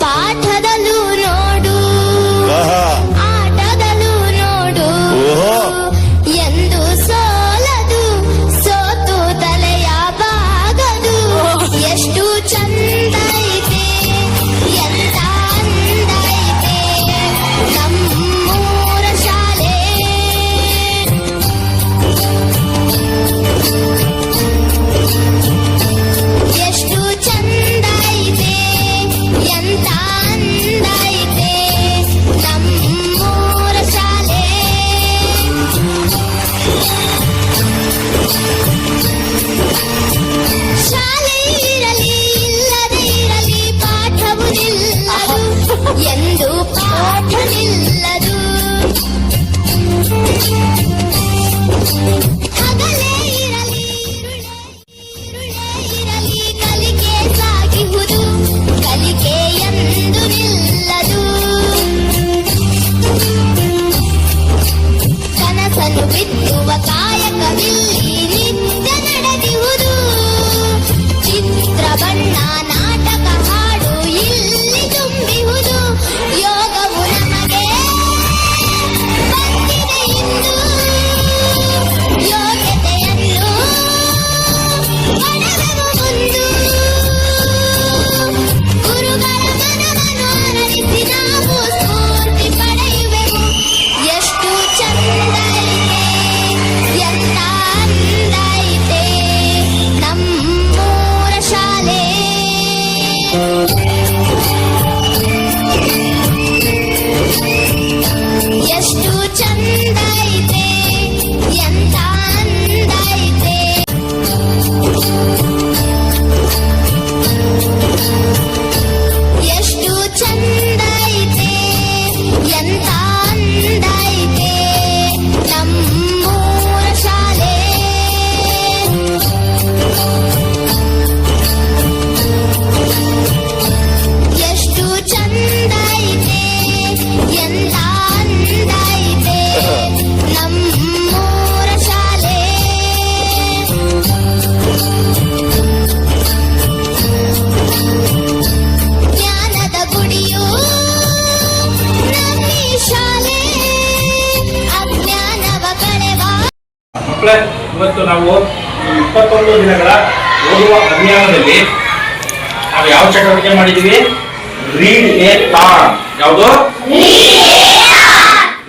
ಪಾಠದಲ್ಲೂ Music. ಇವತ್ತು ನಾವು ಇಪ್ಪತ್ತೊಂದು ದಿನಗಳ ಓದುವ ಅಭಿಯಾನದಲ್ಲಿ ನಾವು ಯಾವ ಚಟುವಟಿಕೆ ಮಾಡಿದೀವಿ ರೀಡ್ ಎ ತಾನ್ ಯಾವುದು?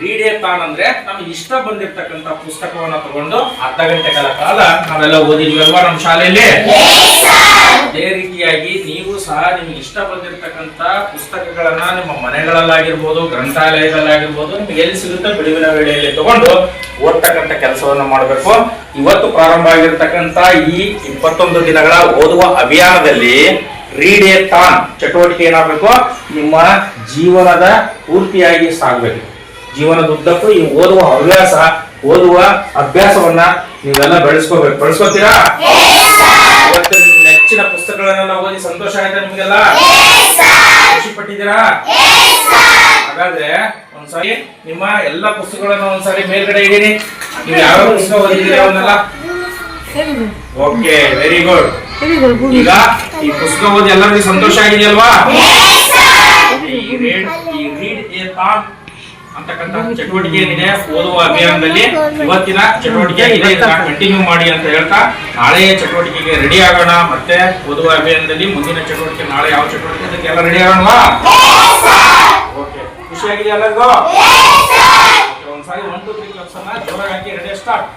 ರೀಡ್ ಎ ತಾನ್ ಅಂದ್ರೆ ನಮ್ಗೆ ಇಷ್ಟ ಬಂದಿರತಕ್ಕಂತ ಪುಸ್ತಕವನ್ನ ತಗೊಂಡು ಅರ್ಧ ಗಂಟೆಗಳ ಕಾಲ ನಾವೆಲ್ಲ ಓದಿದ್ವಿ ಅಲ್ವಾ ನಮ್ಮ ಶಾಲೆಯಲ್ಲಿ? ಅದೇ ರೀತಿಯಾಗಿ ನೀವು ಸಹ ನಿಮ್ಗೆ ಇಷ್ಟ ಬಂದಿರತಕ್ಕಂತ ಪುಸ್ತಕಗಳನ್ನ ನಿಮ್ಮ ಮನೆಗಳಲ್ಲಾಗಿರ್ಬೋದು ಗ್ರಂಥಾಲಯದಲ್ಲಾಗಿರ್ಬೋದು ನಿಮ್ಗೆ ಎಲ್ಲಿ ಸಿಗುತ್ತೆ ಬಿಡುವಿನ ವೇಳೆಯಲ್ಲಿ ತಗೊಂಡು ಓದ್ತಕ್ಕಂತ ಕೆಲಸವನ್ನು ಮಾಡಬೇಕು. ಇವತ್ತು ಪ್ರಾರಂಭ ಆಗಿರತಕ್ಕಂಥ ಈ ಇಪ್ಪತ್ತೊಂದು ದಿನಗಳ ಓದುವ ಅಭಿಯಾನದಲ್ಲಿ ರೀಡ್ ಎ ತಾನ್ ಚಟುವಟಿಕೆ ಏನಾಗಬೇಕು? ನಿಮ್ಮ ಜೀವನದ ಪೂರ್ತಿಯಾಗಿ ಸಾಗಬೇಕು. ಜೀವನದ ಉದ್ದಕ್ಕೂ ಈ ಓದುವ ಹವ್ಯಾಸ ಓದುವ ಅಭ್ಯಾಸವನ್ನ ನೀವೆಲ್ಲ ಬೆಳೆಸ್ಕೋಬೇಕು. ಬೆಳೆಸ್ಕೋತೀರಾ? ಇವತ್ತು ನೆಚ್ಚಿನ ಪುಸ್ತಕಗಳನ್ನೆಲ್ಲ ಓದಿ ಸಂತೋಷ ಆಯ್ತಾ ನಿಮಗೆಲ್ಲ? ಖುಷಿ ಪಟ್ಟಿದ್ದೀರಾ? ಹಾಗಾದ್ರೆ ಒಂದ್ಸಾರಿ ನಿಮ್ಮ ಎಲ್ಲ ಪುಸ್ತಕಗಳನ್ನ ಒಂದ್ಸಾರಿ ಮೇಲ್ಗಡೆ ಇಡೀನಿ ನೀವು ಯಾವ ಪುಸ್ತಕ ಓದಿದ್ದೀರಾ ಅವನ್ನೆಲ್ಲ? ಓಕೆ ವೆರಿ ಗುಡ್ ಈಗ ಈ ಪುಸ್ತಕ ಓದಿ ಎಲ್ಲರಿಗೂ ಸಂತೋಷ ಆಗಿದೆಯಲ್ವಾ? ಈ read- ಈ ರೀಡ್ ಎ ಥಾಟ್ ಅಂತಕ್ಕಂಥ ಚಟುವಟಿಕೆ ಏನಿದೆ? ಓದುವ ಅಭಿಯಾನದಲ್ಲಿ ಇವತ್ತಿನ ಚಟುವಟಿಕೆ ಇದೆ. ಇದನ್ನ ಕಂಟಿನ್ಯೂ ಮಾಡಿ ಅಂತ ಹೇಳ್ತಾ ನಾಳೆಯ ಚಟುವಟಿಕೆಗೆ ರೆಡಿ ಆಗೋಣ. ಮತ್ತೆ ಓದುವ ಅಭಿಯಾನದಲ್ಲಿ ಮುಂದಿನ ಚಟುವಟಿಕೆ ನಾಳೆ ಯಾವ ಚಟುವಟಿಕೆ ಅದಕ್ಕೆಲ್ಲ ರೆಡಿ ಆಗೋಣವಾ? ಓಕೆ ಖುಷಿಯಾಗಿದೆ ಎಲ್ಲರಿಗೂ? ಒಂದ್ಸಾರಿ ಒನ್ ಟು ತ್ರೀ ಕ್ಲಬ್ಸ್ ಅನ್ನ ಜೋರಾಗಿ ಹಾಕಿ ರೆಡಿ ಸ್ಟಾರ್ಟ್